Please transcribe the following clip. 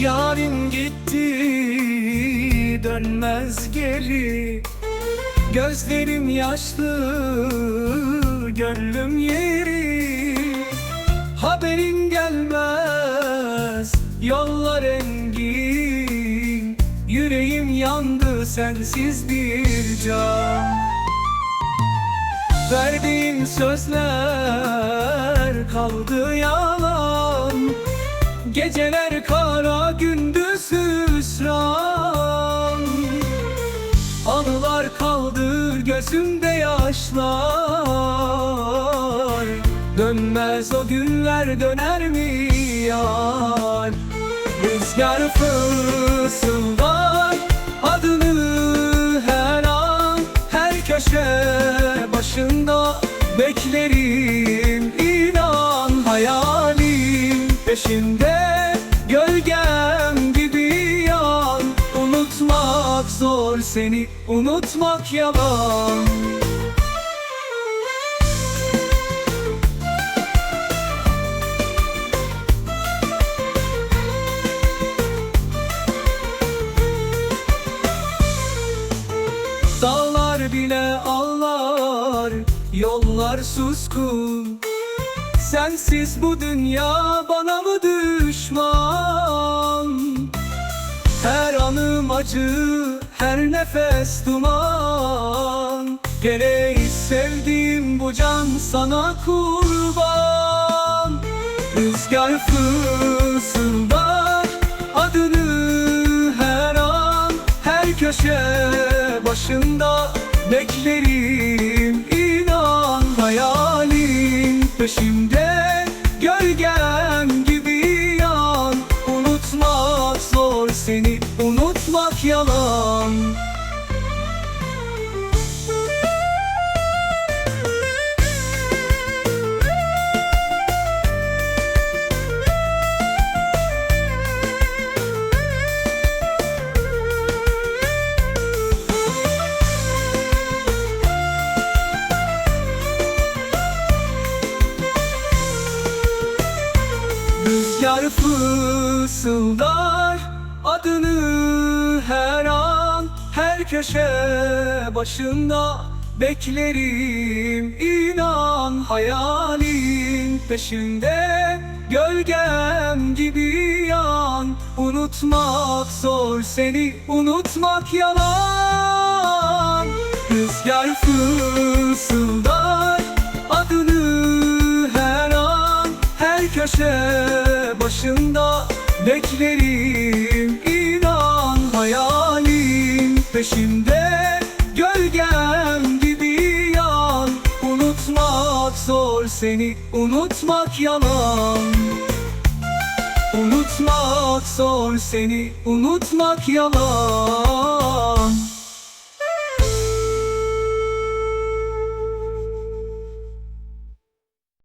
Yarim gitti dönmez geri. Gözlerim yaşlı gönlüm yeri. Haberin gelmez yollar engin. Yüreğim yandı sensiz bir can. Verdiğim sözler kaldı yalan. Geceler kara gündüz hüsran. Anılar kaldı gözümde yaşlar. Dönmez o günler döner mi yar? Rüzgar fısıldar adını her an Her köşe başında beklerim inan. Hayalim peşinde zor seni unutmak yalan. Dağlar bile ağlar Yollar suskun Sensiz bu dünya bana mı düşman? Her anım acı Her nefes duman. Gene sevdiğim bu can sana kurban. Rüzgar fısıldar adını her an Her köşe başında beklerim. İnan Hayalim peşimde yalan. Rüzgar fısıldar adını her an Her köşe başında beklerim inan Hayalin peşinde gölgem gibi yan. Unutmak zor seni unutmak yalan. Rüzgar fısıldar adını her an her köşe başında beklerim hayalim. Peşimde gölgem gibi yan unutmak zor seni unutmak yalan. Unutmak zor seni unutmak yalan